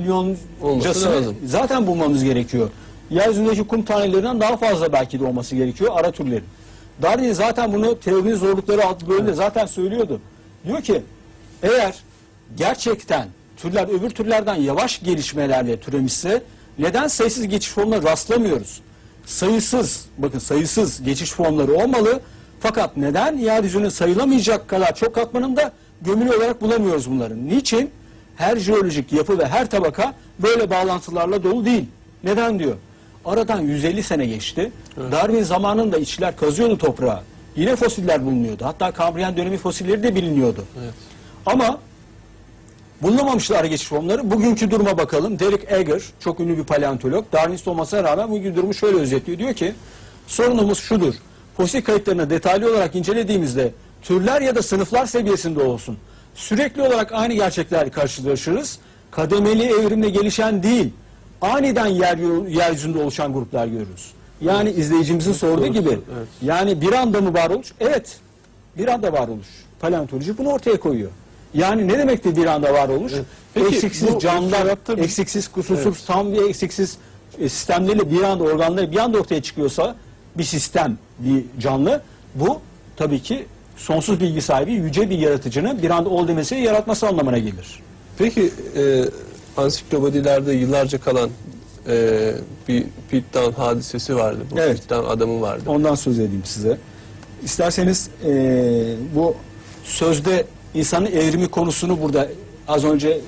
milyon Olması lazım. zaten bulmamız gerekiyor. Yeryüzündeki kum tanelerinden daha fazla belki de olması gerekiyor ara türlerin. Darwin zaten bunu teorinin zorlukları adlı bölümde zaten söylüyordu. Diyor ki eğer gerçekten türler öbür türlerden yavaş gelişmelerle türemişse neden sayısız geçiş formuna rastlamıyoruz? Sayısız, bakın sayısız geçiş formları olmalı. Fakat neden yeryüzünün sayılamayacak kadar çok katmanında gömülü olarak bulamıyoruz bunların? Niçin? Her jeolojik yapı ve her tabaka böyle bağlantılarla dolu değil. Neden diyor? Aradan 150 sene geçti. Darwin zamanında işçiler kazıyordu toprağa. Yine fosiller bulunuyordu. Hatta Kambriyen dönemi fosilleri de biliniyordu. Evet. Ama bulunamamışlar geçiş formları. Bugünkü duruma bakalım. Derek Eger, çok ünlü bir paleontolog, Darwinist olmasına rağmen bugünkü durumu şöyle özetliyor. Diyor ki, sorunumuz şudur. Fosil kayıtlarını detaylı olarak incelediğimizde türler ya da sınıflar seviyesinde olsun. Sürekli olarak aynı gerçeklerle karşılaşırız. Kademeli evrimle gelişen değil, aniden yer, yeryüzünde oluşan gruplar görürüz. Yani izleyicimizin sorduğu doğrusu, gibi. evet. Yani bir anda mı varoluş? Evet. Bir anda varoluş. Paleontoloji bunu ortaya koyuyor. Yani ne demektir bir anda varoluş? Evet. Peki, eksiksiz canlılar, bir- eksiksiz, kusursuz, Evet. tam bir eksiksiz e, bir anda organları bir anda ortaya çıkıyorsa bir sistem, bir canlı bu tabii ki sonsuz bilgi sahibi yüce bir yaratıcının bir anda ol demesi yaratması anlamına gelir. Peki e, ansiklopedilerde yıllarca kalan e, bir Pitdown hadisesi vardı. Bu Evet. Pitdown adamı vardı. Ondan söz edeyim size. İsterseniz eee, bu sözde insanın evrimi konusunu burada az önce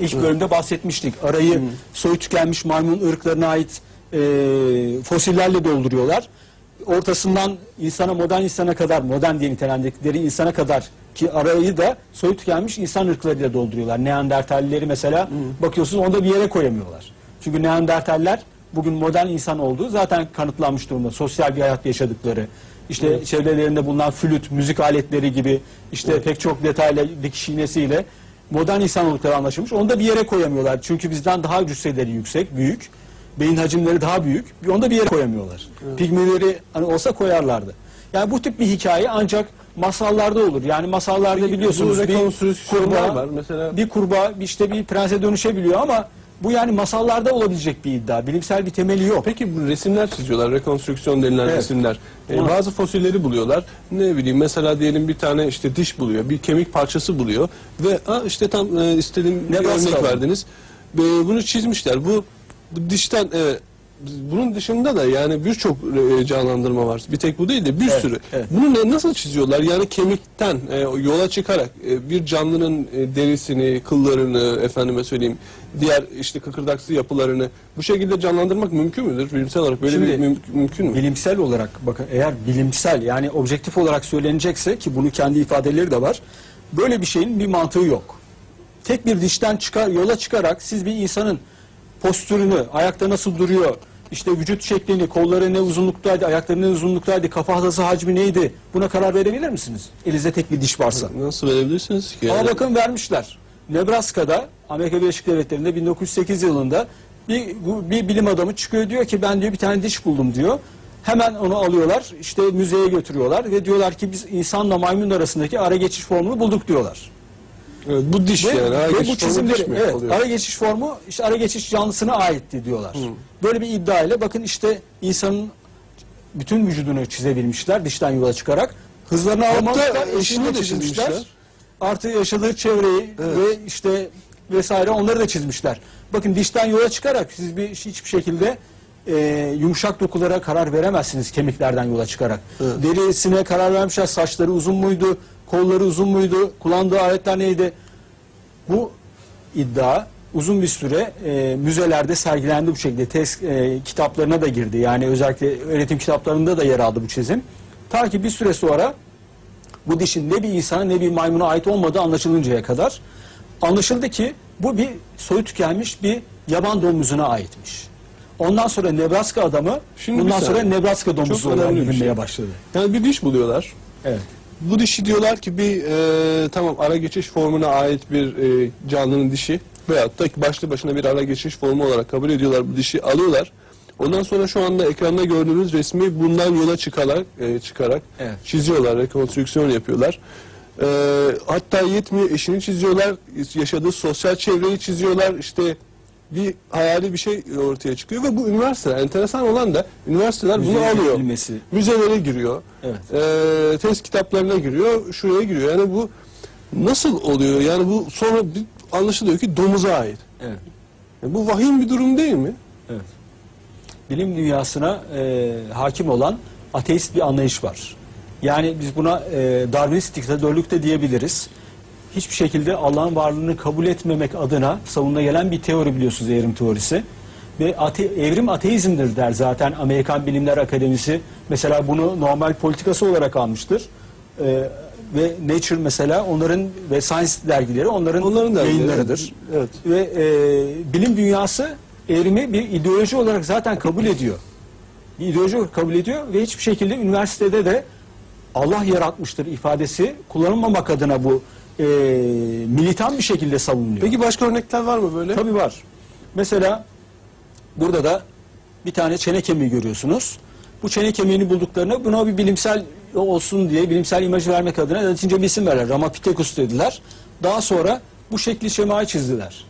ilk bölümde bahsetmiştik. Arayı soyu tükenmiş maymun ırklarına ait eee, fosillerle dolduruyorlar. Ortasından insana modern insana kadar modern diye nitelendikleri insana kadar ki arayı da soyu tükenmiş insan ırklarıyla dolduruyorlar. Neandertallileri mesela bakıyorsunuz onda bir yere koyamıyorlar. Çünkü Neandertaller bugün modern insan olduğu zaten kanıtlanmış durumda. Sosyal bir hayat yaşadıkları, işte çevrelerinde bulunan flüt, müzik aletleri gibi işte pek çok detayla dikiş iğnesiyle modern insan oldukları anlaşılmış. Onu da bir yere koyamıyorlar. Çünkü bizden daha cüsseleri yüksek, büyük. Beyin hacimleri daha büyük. Onu da bir yere koyamıyorlar. Pigmeleri hani olsa koyarlardı. Yani bu tip bir hikaye ancak masallarda olur. Yani masallarda biliyorsunuz bir kurbağa, var. Mesela bir kurbağa işte bir prense dönüşebiliyor ama bu yani masallarda olabilecek bir iddia. Bilimsel bir temeli yok. Peki bu resimler çiziyorlar, rekonstrüksiyon denilen Evet. resimler. E, Hı. bazı fosilleri buluyorlar. Ne bileyim mesela diyelim bir tane işte diş buluyor, bir kemik parçası buluyor ve Aa, işte tam e, istediğim bir Nebraska örnek var. verdiniz. E, bunu çizmişler. Bu, bu dişten evet bunun dışında da yani birçok e, canlandırma var. Bir tek bu değil de bir Evet, sürü. evet. Bunu ne, nasıl çiziyorlar? Yani kemikten e, yola çıkarak e, bir canlının e, derisini, kıllarını, efendime söyleyeyim, diğer işte kıkırdaksı yapılarını bu şekilde canlandırmak mümkün müdür? Bilimsel olarak böyle Şimdi, bir müm- mümkün mü? Bilimsel olarak bakın eğer bilimsel yani objektif olarak söylenecekse ki bunu kendi ifadeleri de var. Böyle bir şeyin bir mantığı yok. Tek bir dişten çıkar yola çıkarak siz bir insanın postürünü, ayakta nasıl duruyor, işte vücut şeklini, kolları ne uzunluktaydı, ayakları ne uzunluktaydı, kafa hatası hacmi neydi? Buna karar verebilir misiniz? Elinizde tek bir diş varsa. Nasıl verebilirsiniz ki? Ama bakın vermişler. Nebraska'da Amerika Birleşik Devletleri'nde 1908 yılında bir, bir bilim adamı çıkıyor diyor ki ben diyor bir tane diş buldum diyor. Hemen onu alıyorlar işte müzeye götürüyorlar ve diyorlar ki biz insanla maymun arasındaki ara geçiş formunu bulduk diyorlar. Evet, bu diş Ve, yani. Ha, ve bu çizimleri mi evet, oluyor? ara geçiş formu işte ara geçiş canlısına aitti diyorlar. Böyle bir iddia ile bakın işte insanın bütün vücudunu çizebilmişler dişten yola çıkarak. Hızlarını almamışlar, eşini de çizmişler. Artı yaşadığı çevreyi ve işte vesaire onları da çizmişler. Bakın dişten yola çıkarak siz bir hiçbir şekilde e, yumuşak dokulara karar veremezsiniz kemiklerden yola çıkarak. Evet. Derisine karar vermişler. Saçları uzun muydu? Kolları uzun muydu? Kullandığı aletler neydi? Bu iddia uzun bir süre e, müzelerde sergilendi bu şekilde. Test e, kitaplarına da girdi. Yani özellikle öğretim kitaplarında da yer aldı bu çizim. Ta ki bir süre sonra bu dişin ne bir insana ne bir maymuna ait olmadığı anlaşılıncaya kadar anlaşıldı ki bu bir soyu tükenmiş bir yaban domuzuna aitmiş. Ondan sonra Nebraska adamı Şimdi bir bundan sonra. Nebraska domuzu Çok olarak önemli bir bilinmeye şey. başladı. Yani bir diş buluyorlar. Evet. Bu dişi diyorlar ki bir e, tamam ara geçiş formuna ait bir e, canlının dişi veyahut da başlı başına bir ara geçiş formu olarak kabul ediyorlar bu dişi alıyorlar. Ondan sonra şu anda ekranda gördüğünüz resmi bundan yola çıkarak e, çıkarak Evet. çiziyorlar, rekonstrüksiyon yapıyorlar. E, hatta yetmiyor eşini çiziyorlar, yaşadığı sosyal çevreyi çiziyorlar, işte bir hayali bir şey ortaya çıkıyor ve bu üniversiteler enteresan olan da üniversiteler bunu Müzeye alıyor. girilmesi. Müzelere giriyor. Evet. Ee, test kitaplarına giriyor, şuraya giriyor. Yani bu nasıl oluyor? Yani bu sonra bir anlaşılıyor ki domuza ait. Evet. Yani bu vahim bir durum değil mi? Evet. Bilim dünyasına e, hakim olan ateist bir anlayış var. Yani biz buna e, Darwinist diktatörlük de diyebiliriz. Hiçbir şekilde Allah'ın varlığını kabul etmemek adına savununa gelen bir teori biliyorsunuz evrim teorisi. Ve ate, evrim ateizmdir der zaten Amerikan Bilimler Akademisi. Mesela bunu normal politikası olarak almıştır. E, ve Nature mesela onların ve Science dergileri onların, Onların da yayınlarıdır. Evet. Ve e, bilim dünyası evrimi bir ideoloji olarak zaten kabul ediyor. Bir ideoloji olarak kabul ediyor ve hiçbir şekilde üniversitede de Allah yaratmıştır ifadesi kullanılmamak adına bu e, militan bir şekilde savunuluyor. Peki başka örnekler var mı böyle? Tabii var. Mesela burada da bir tane çene kemiği görüyorsunuz. Bu çene kemiğini bulduklarına buna bir bilimsel olsun diye bilimsel imajı vermek adına Latince bir isim verdiler. Ramapithecus dediler. Daha sonra bu şekli şemayı çizdiler.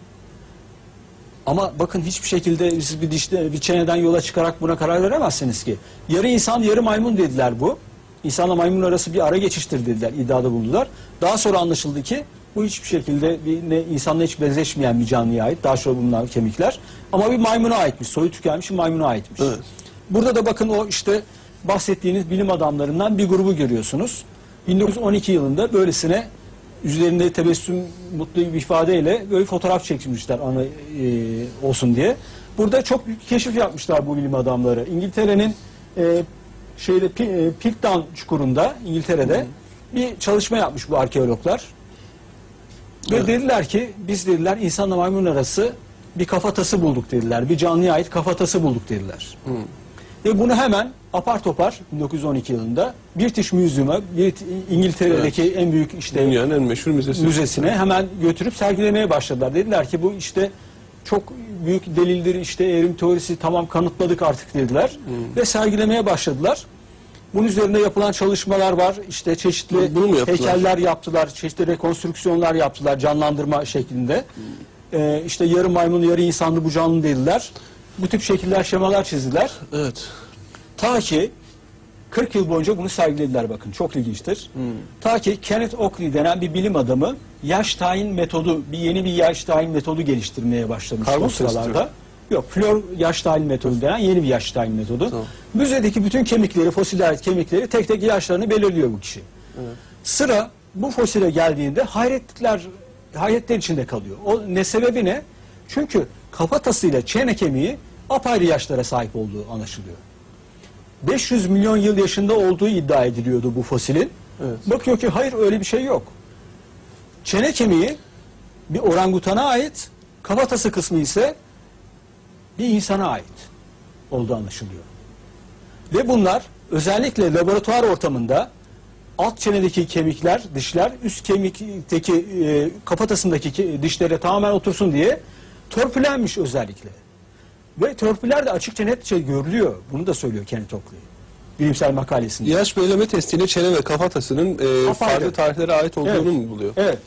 Ama bakın hiçbir şekilde siz bir dişte bir çeneden yola çıkarak buna karar veremezsiniz ki. Yarı insan yarı maymun dediler bu. İnsanla maymun arası bir ara geçiştir dediler, iddiada bulundular. Daha sonra anlaşıldı ki bu hiçbir şekilde bir ne, insanla hiç benzeşmeyen bir canlıya ait. Daha sonra bulunan kemikler. Ama bir maymuna aitmiş. Soyu tükenmiş bir maymuna aitmiş. Evet. Burada da bakın o işte bahsettiğiniz bilim adamlarından bir grubu görüyorsunuz. 1912 yılında böylesine yüzlerinde tebessüm mutlu bir ifadeyle böyle fotoğraf çekmişler ana e, olsun diye. Burada çok büyük keşif yapmışlar bu bilim adamları. İngiltere'nin e, şeyde Pi- e, Piltdown çukurunda İngiltere'de bir çalışma yapmış bu arkeologlar. Ve Evet. dediler ki biz dediler insanla maymun arası bir kafatası bulduk dediler. Bir canlıya ait kafatası bulduk dediler. Hı. Ve bunu hemen apar topar 1912 yılında British Museum'a, İngiltere'deki en büyük işte Dünyanın en meşhur müzesi. müzesine hemen götürüp sergilemeye başladılar. Dediler ki bu işte çok büyük delildir işte evrim teorisi tamam kanıtladık artık dediler. Ve sergilemeye başladılar. Bunun üzerinde yapılan çalışmalar var. İşte çeşitli Bunu yaptılar? heykeller yaptılar, çeşitli rekonstrüksiyonlar yaptılar canlandırma şeklinde. Ee, işte yarı maymun yarı insanlı bu canlı dediler. Bu tip şekiller, şemalar çizdiler. Evet. Ta ki 40 yıl boyunca bunu sergilediler bakın çok ilginçtir. Ta ki Kenneth Oakley denen bir bilim adamı yaş tayin metodu, bir yeni bir yaş tayin metodu geliştirmeye başlamış Karbon o sıralarda. Yok, flor yaş tayin metodu denen yeni bir yaş tayin metodu. Tamam. Müzedeki bütün kemikleri, fosile ait kemikleri tek tek yaşlarını belirliyor bu kişi. Sıra bu fosile geldiğinde hayretler hayretler içinde kalıyor. O ne sebebi ne? Çünkü kafatasıyla çene kemiği apayrı yaşlara sahip olduğu anlaşılıyor. 500 milyon yıl yaşında olduğu iddia ediliyordu bu fosilin. Evet. Bakıyor ki hayır öyle bir şey yok. Çene kemiği bir orangutana ait, kafatası kısmı ise bir insana ait olduğu anlaşılıyor. Ve bunlar özellikle laboratuvar ortamında alt çenedeki kemikler, dişler üst kemikteki e, kafatasındaki dişlere tamamen otursun diye törpülenmiş özellikle. Ve törpüler de açıkça netçe görülüyor. Bunu da söylüyor Kenneth Oakley. Bilimsel makalesinde. Yaş belirleme testiyle çene ve kafatasının e, Apayrı. farklı tarihlere ait olduğunu Evet. mu buluyor? Evet.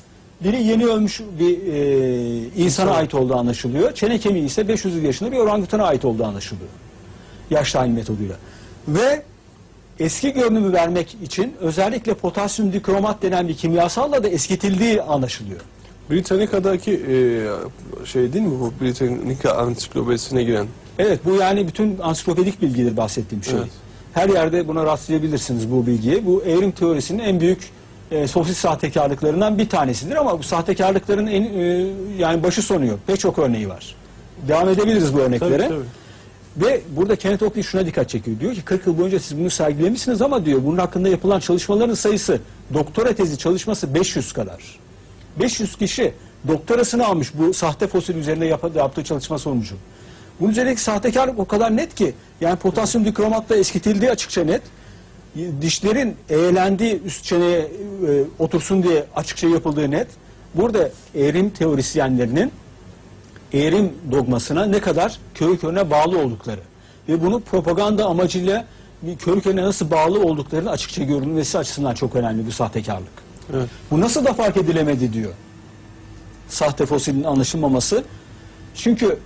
Biri yeni ölmüş bir e, insana İnsan. ait olduğu anlaşılıyor. Çene kemiği ise 500 yıl yaşında bir orangutana ait olduğu anlaşılıyor. Yaş tayin metoduyla. Ve eski görünümü vermek için özellikle potasyum dikromat denen bir kimyasalla da eskitildiği anlaşılıyor. Britannica'daki e, şey değil mi bu Britannica ansiklopedisine giren? Evet bu yani bütün ansiklopedik bilgidir bahsettiğim şey. Evet. Her yerde buna rastlayabilirsiniz bu bilgiye. Bu evrim teorisinin en büyük e, sosyal sahtekarlıklarından bir tanesidir ama bu sahtekarlıkların en e, yani başı sonu yok. Pek çok örneği var. Devam edebiliriz bu örneklere. Tabii, tabii. Ve burada Kenneth Oakley şuna dikkat çekiyor. Diyor ki 40 yıl boyunca siz bunu sergilemişsiniz ama diyor bunun hakkında yapılan çalışmaların sayısı doktora tezi çalışması 500 kadar. 500 kişi doktorasını almış bu sahte fosil üzerine yap- yaptığı çalışma sonucu. Bunun üzerindeki sahtekarlık o kadar net ki yani potasyum dikromatla eskitildiği açıkça net. Dişlerin eğlendiği üst çeneye e, otursun diye açıkça yapıldığı net. Burada evrim teorisyenlerinin evrim dogmasına ne kadar körü körüne bağlı oldukları ve bunu propaganda amacıyla körü körüne nasıl bağlı olduklarının açıkça görünmesi açısından çok önemli bu sahtekarlık. Evet. Bu nasıl da fark edilemedi diyor. Sahte fosilin anlaşılmaması. Çünkü